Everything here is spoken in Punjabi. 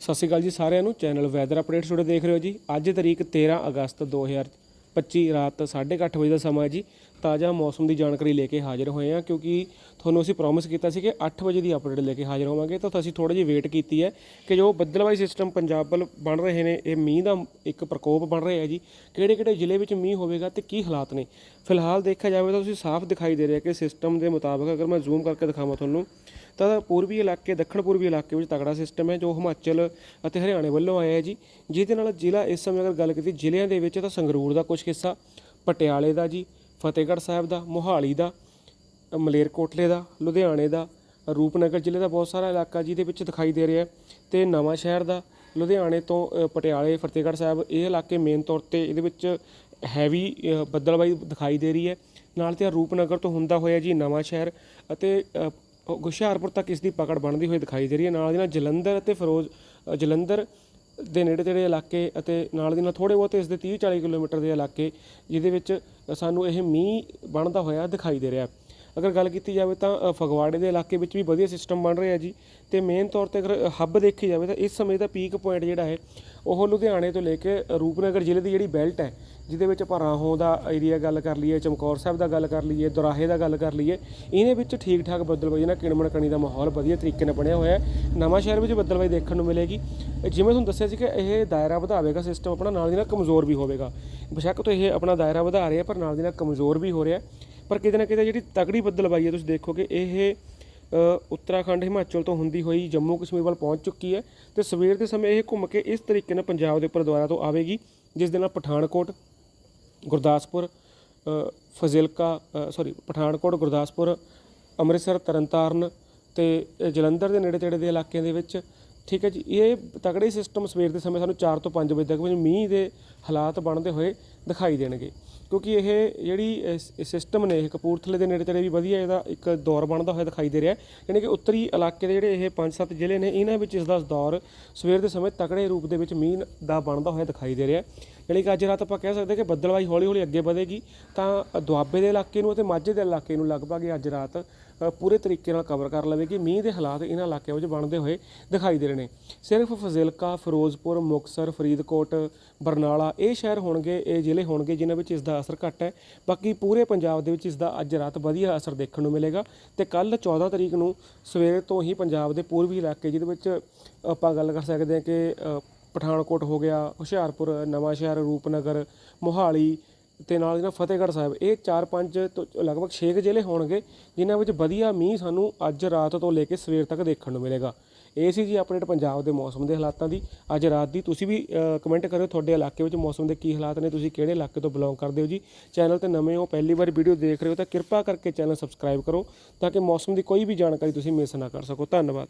ਸਤਿ ਸ਼੍ਰੀ ਅਕਾਲ ਜੀ ਸਾਰਿਆਂ ਨੂੰ। ਚੈਨਲ ਵੈਦਰ ਅਪਡੇਟਸ ਤੁਹਾਡੇ ਦੇਖ ਰਹੇ ਹੋ ਜੀ। ਅੱਜ ਤਰੀਕ 13 ਅਗਸਤ 2025 ਰਾਤ 8:30 ਵਜੇ ਦਾ ਸਮਾਂ ਹੈ ਜੀ। ਤਾਜ਼ਾ ਮੌਸਮ ਦੀ ਜਾਣਕਾਰੀ ਲੈ ਕੇ ਹਾਜ਼ਰ ਹੋਏ ਹਾਂ ਕਿਉਂਕਿ ਤੁਹਾਨੂੰ ਅਸੀਂ ਪ੍ਰੋਮਿਸ ਕੀਤਾ ਸੀ ਕਿ 8 ਵਜੇ ਦੀ ਅਪਡੇਟ ਲੈ ਕੇ ਹਾਜ਼ਰ ਹੋਵਾਂਗੇ। ਤਾਂ ਅਸੀਂ ਥੋੜੀ ਜਿਹੀ ਵੇਟ ਕੀਤੀ ਹੈ ਕਿ ਜੋ ਬੱਦਲਵਾਈ ਸਿਸਟਮ ਪੰਜਾਬ ਵੱਲ ਬਣ ਰਹੇ ਨੇ, ਇਹ ਮੀਂਹ ਦਾ ਇੱਕ ਪ੍ਰਕੋਪ ਬਣ ਰਿਹਾ ਹੈ ਜੀ। ਕਿਹੜੇ ਕਿਹੜੇ ਜ਼ਿਲ੍ਹੇ ਵਿੱਚ ਮੀਂਹ ਹੋਵੇਗਾ ਤੇ ਕੀ ਹਾਲਾਤ ਨੇ? ਫਿਲਹਾਲ ਦੇਖਿਆ ਜਾਵੇ ਤਾਂ ਤੁਸੀਂ ਸਾਫ਼ ਦਿਖਾਈ ਦੇ ਰਿਹਾ ਕਿ ਸਿਸਟਮ ਦੇ ਮੁਤਾਬਕ ਅਗਰ ਮੈਂ ਜ਼ੂਮ ਕਰਕੇ ਦਿਖਾਵਾਂ ਤੁਹਾਨੂੰ ਤਾਂ ਪੂਰਬੀ ਇਲਾਕੇ, ਦੱਖਣ ਪੂਰਬੀ ਇਲਾਕੇ ਵਿੱਚ ਤਗੜਾ ਸਿਸਟਮ ਹੈ ਜੋ ਹਿਮਾਚਲ ਅਤੇ ਹਰਿਆਣੇ ਵੱਲੋਂ ਆਇਆ ਹੈ ਜੀ। ਜਿਹਦੇ ਨਾਲ ਜ਼ਿਲ੍ਹਾ ਇਸ ਸਮੇਂ ਅਗਰ ਗੱਲ ਕੀਤੀ ਜ਼ਿਲ੍ਹਿਆਂ ਦੇ ਵਿੱਚ ਤਾਂ ਸੰਗਰੂਰ ਦਾ ਕੁਝ ਹਿੱਸਾ, ਪਟਿਆਲੇ ਦਾ ਜੀ, ਫਤਿਹਗੜ੍ਹ ਸਾਹਿਬ ਦਾ, ਮੋਹਾਲੀ ਦਾ, ਮਲੇਰਕੋਟਲੇ ਦਾ, ਲੁਧਿਆਣੇ ਦਾ, ਰੂਪਨਗਰ ਜ਼ਿਲ੍ਹੇ ਦਾ ਬਹੁਤ ਸਾਰਾ ਇਲਾਕਾ ਜਿਹਦੇ ਵਿੱਚ ਦਿਖਾਈ ਦੇ ਰਿਹਾ ਹੈ। ਤੇ ਨਵਾਂ ਸ਼ਹਿਰ ਦਾ, ਲੁਧਿਆਣੇ ਤੋਂ ਪਟਿਆਲੇ, ਫਤਿਹਗੜ੍ਹ ਸਾਹਿਬ ਇਹ ਇਲਾਕੇ ਮੇਨ ਤੌਰ ਤੇ ਇਹਦੇ ਵਿੱਚ ਹੈਵੀ ਬੱਦਲਬਾਈ ਦਿਖਾਈ ਦੇ ਰਹੀ ਹੈ। ਨਾਲ ਤੇ ਰੂਪਨਗਰ ਤੋਂ ਹੁੰਦਾ ਹੋਇਆ ਜੀ ਨਵਾਂ ਸ਼ਹਿਰ ਅਤੇ ਹੁਸ਼ਿਆਰਪੁਰ ਤੱਕ ਇਸ ਦੀ ਪਕੜ ਬਣਦੀ ਹੋਈ ਦਿਖਾਈ ਦੇ ਰਹੀ ਹੈ। ਨਾਲ ਦੀ ਨਾਲ ਜਲੰਧਰ ਅਤੇ ਫਿਰੋਜ਼ ਜਲੰਧਰ ਦੇ ਨੇੜੇ ਤੇੜੇ ਇਲਾਕੇ ਅਤੇ ਨਾਲ ਦੀ ਨਾਲ ਥੋੜੇ ਬਹੁਤੇ ਇਸ ਦੇ 30 40 ਕਿਲੋਮੀਟਰ ਦੇ ਇਲਾਕੇ, ਜਿਹਦੇ ਵਿੱਚ ਸਾਨੂੰ ਇਹ ਮੀਂਹ ਬਣਦਾ ਹੋਇਆ ਦਿਖਾਈ ਦੇ ਰਿਹਾ ਅਗਰ ਗੱਲ ਕੀਤੀ ਜਾਵੇ ਤਾਂ ਫਗਵਾੜੇ ਦੇ ਇਲਾਕੇ ਵਿੱਚ ਵੀ ਵਧੀਆ ਸਿਸਟਮ ਬਣ ਰਿਹਾ ਜੀ। ਤੇ ਮੇਨ ਤੌਰ ਤੇ ਅਗਰ ਹੱਬ ਦੇਖੀ ਜਾਵੇ ਤਾਂ ਇਸ ਸਮੇਂ ਦਾ ਪੀਕ ਪੁਆਇੰਟ ਜਿਹੜਾ ਹੈ, ਉਹ ਲੁਧਿਆਣੇ ਤੋਂ ਲੈ ਕੇ ਰੂਪਨਗਰ ਜ਼ਿਲ੍ਹੇ ਦੀ ਜਿਹੜੀ ਬੈਲਟ ਹੈ, ਜਿਹਦੇ ਵਿੱਚ ਆਪਾਂ ਰਾਹੋਂ ਦਾ ਏਰੀਆ ਗੱਲ ਕਰ ਲਈਏ, ਚਮਕੌਰ ਸਾਹਿਬ ਦਾ ਗੱਲ ਕਰ ਲਈਏ, ਦੁਰਾਹੇ ਦਾ ਗੱਲ ਕਰ ਲਈਏ, ਇਹਦੇ ਵਿੱਚ ਠੀਕ ਠਾਕ ਬੱਦਲਬਾਈ ਨਾਲ ਕਿਣਮਣ ਕਣੀ ਦਾ ਮਾਹੌਲ ਵਧੀਆ ਤਰੀਕੇ ਨਾਲ ਬਣਿਆ ਹੋਇਆ ਹੈ। ਨਵਾਂ ਸ਼ਹਿਰ ਵਿੱਚ ਬੱਦਲਬਾਈ ਦੇਖਣ ਨੂੰ ਮਿਲੇਗੀ। ਜਿਵੇਂ ਤੁਹਾਨੂੰ ਦੱਸਿਆ ਸੀ ਕਿ ਇਹ ਦਾਇਰਾ ਵਧਾਵੇਗਾ ਸਿਸਟਮ ਆਪਣਾ ਨਾਲ ਦੀ ਨਾਲ ਕਮਜ਼ੋਰ ਵੀ ਹੋਵੇਗਾ। ਬੇਸ਼ੱਕ ਤੋਂ ਇਹ ਆਪਣਾ ਦਾਇਰਾ ਵਧਾ ਰਿਹਾ, ਪਰ ਨਾਲ ਦੀ ਨਾਲ ਕਮਜ਼ੋਰ ਵੀ ਹੋ ਰਿਹਾ। ਪਰ ਕਿਤੇ ਨਾ ਕਿਤੇ ਜਿਹੜੀ ਤਗੜੀ ਬੱਦਲਬਾਈ ਹੈ, ਤੁਸੀਂ ਦੇਖੋਗੇ, ਇਹ ਉੱਤਰਾਖੰਡ, ਹਿਮਾਚਲ ਤੋਂ ਹੁੰਦੀ ਹੋਈ ਜੰਮੂ ਕਸ਼ਮੀਰ ਵੱਲ ਪਹੁੰਚ ਚੁੱਕੀ ਹੈ ਤੇ ਸਵੇਰ ਦੇ ਸਮੇਂ ਇਹ ਘੁੰਮ ਕੇ ਇਸ ਤਰੀਕੇ ਨਾਲ ਪੰਜਾਬ ਦੇ ਉੱਪਰ ਦੁਆਰਾ ਤੋਂ ਆਵੇਗੀ, ਜਿਸ ਦੇ ਨਾਲ ਪਠਾਨਕੋਟ, ਗੁਰਦਾਸਪੁਰ ਫਜ਼ਿਲਕਾ ਸੌਰੀ ਪਠਾਨਕੋਟ, ਗੁਰਦਾਸਪੁਰ, ਅੰਮ੍ਰਿਤਸਰ, ਤਰਨਤਾਰਨ ਤੇ ਜਲੰਧਰ ਦੇ ਨੇੜੇ ਤੇੜੇ ਦੇ ਇਲਾਕਿਆਂ ਦੇ ਵਿੱਚ ਠੀਕ ਹੈ ਜੀ, ਇਹ ਤਕੜੇ ਸਿਸਟਮ ਸਵੇਰ ਦੇ ਸਮੇਂ ਸਾਨੂੰ 4 ਤੋਂ 5 ਵਜੇ ਤੱਕ ਵਿੱਚ ਮੀਂਹ ਦੇ ਹਾਲਾਤ ਬਣਦੇ ਹੋਏ ਦਿਖਾਈ ਦੇਣਗੇ। ਕਿਉਂਕਿ ਇਹ ਜਿਹੜੀ ਸਿਸਟਮ ਨੇ, ਇਹ ਕਪੂਰਥਲੇ ਦੇ ਨੇੜੇ ਤੇੜੇ ਵੀ ਵਧੀਆ ਇਹਦਾ ਇੱਕ ਦੌਰ ਬਣਦਾ ਹੋਇਆ ਦਿਖਾਈ ਦੇ ਰਿਹਾ ਯਾਨੀ ਕਿ ਉੱਤਰੀ ਇਲਾਕੇ ਦੇ ਜਿਹੜੇ ਇਹ 5-7 ਜ਼ਿਲ੍ਹੇ ਨੇ, ਇਹਨਾਂ ਵਿੱਚ ਇਸ ਦਾ ਦੌਰ ਸਵੇਰ ਦੇ ਸਮੇਂ ਤਕੜੇ ਰੂਪ ਦੇ ਵਿੱਚ ਮੀਂਹ ਦਾ ਬਣਦਾ ਹੋਇਆ ਦਿਖਾਈ ਦੇ ਰਿਹਾ ਯਾਨੀ ਕਿ ਅੱਜ ਰਾਤ ਆਪਾਂ ਕਹਿ ਸਕਦੇ ਕਿ ਬੱਦਲਵਾਈ ਹੌਲੀ-ਹੌਲੀ ਅੱਗੇ ਵਧੇਗੀ, ਤਾਂ ਦੁਆਬੇ ਦੇ ਇਲਾਕੇ ਨੂੰ ਅਤੇ ਮਾਝੇ ਦੇ ਇਲਾਕੇ ਨੂੰ ਲਗਭਗ ਇਹ ਅੱਜ ਰਾਤ ਪੂਰੇ ਤਰੀਕੇ ਨਾਲ ਕਵਰ ਕਰ ਲਵੇਗੀ। ਮੀਂਹ ਦੇ ਹਾਲਾਤ ਇਹਨਾਂ ਇਲਾਕਿਆਂ ਵਿੱਚ ਬਣਦੇ ਹੋਏ ਦਿਖਾਈ ਦੇ ਰਹੇ ਨੇ। ਸਿਰਫ ਫਜ਼ਿਲਕਾ, ਫਿਰੋਜ਼ਪੁਰ ਮੁਕਸਰ ਫਰੀਦਕੋਟ, ਬਰਨਾਲਾ ਇਹ ਸ਼ਹਿਰ ਹੋਣਗੇ, ਇਹ ਜ਼ਿਲ੍ਹੇ ਹੋਣਗੇ ਜਿਨ੍ਹਾਂ ਵਿੱਚ ਇਸ ਦਾ ਅਸਰ ਘੱਟ ਹੈ। ਬਾਕੀ ਪੂਰੇ ਪੰਜਾਬ ਦੇ ਵਿੱਚ ਇਸ ਦਾ ਅੱਜ ਰਾਤ ਵਧੀਆ ਅਸਰ ਦੇਖਣ ਨੂੰ ਮਿਲੇਗਾ ਤੇ ਕੱਲ 14 ਤਰੀਕ ਨੂੰ ਸਵੇਰੇ ਤੋਂ ਹੀ ਪੰਜਾਬ ਦੇ ਪੂਰਬੀ ਇਲਾਕੇ ਜਿਹਦੇ ਵਿੱਚ ਆਪਾਂ ਗੱਲ ਕਰ ਸਕਦੇ ਹਾਂ ਕਿ ਪਠਾਨਕੋਟ ਹੋ ਗਿਆ, ਹੁਸ਼ਿਆਰਪੁਰ, ਨਵਾਂ ਸ਼ਹਿਰ, ਰੂਪਨਗਰ, ਮੋਹਾਲੀ ਅਤੇ ਨਾਲ ਦੀ ਫਤਿਹਗੜ੍ਹ ਸਾਹਿਬ। ਇਹ 4-5 ਤੋਂ ਲਗਭਗ 6 ਜ਼ਿਲ੍ਹੇ ਹੋਣਗੇ, ਜਿਨ੍ਹਾਂ ਵਿੱਚ ਵਧੀਆ ਮੀਂਹ ਸਾਨੂੰ ਅੱਜ ਰਾਤ ਤੋਂ ਲੈ ਕੇ ਸਵੇਰ ਤੱਕ ਦੇਖਣ ਨੂੰ ਮਿਲੇਗਾ। ਇਹ ਸੀ ਜੀ ਅਪਡੇਟ ਪੰਜਾਬ ਦੇ ਮੌਸਮ ਦੇ ਹਾਲਾਤਾਂ ਦੀ। ਅੱਜ ਰਾਤ ਦੀ ਤੁਸੀਂ ਵੀ ਕਮੈਂਟ ਕਰਿਓ ਤੁਹਾਡੇ ਇਲਾਕੇ ਵਿੱਚ ਮੌਸਮ ਦੇ ਕੀ ਹਾਲਾਤ ਨੇ, ਤੁਸੀਂ ਕਿਹੜੇ ਇਲਾਕੇ ਤੋਂ ਬਿਲੋਂਗ ਕਰਦੇ ਹੋ ਜੀ। ਚੈਨਲ ਤੇ ਨਵੇਂ ਹੋ, ਪਹਿਲੀ ਵਾਰ ਵੀਡੀਓ ਦੇਖ ਰਹੇ ਹੋ ਤਾਂ ਕਿਰਪਾ ਕਰਕੇ ਚੈਨਲ ਸਬਸਕ੍ਰਾਈਬ ਕਰੋ, ਤਾਂ ਕਿ ਮੌਸਮ ਦੀ ਕੋਈ ਵੀ ਜਾਣਕਾਰੀ ਤੁਸੀਂ ਮਿਸ ਨਾ ਕਰ ਸਕੋ। ਧੰਨਵਾਦ।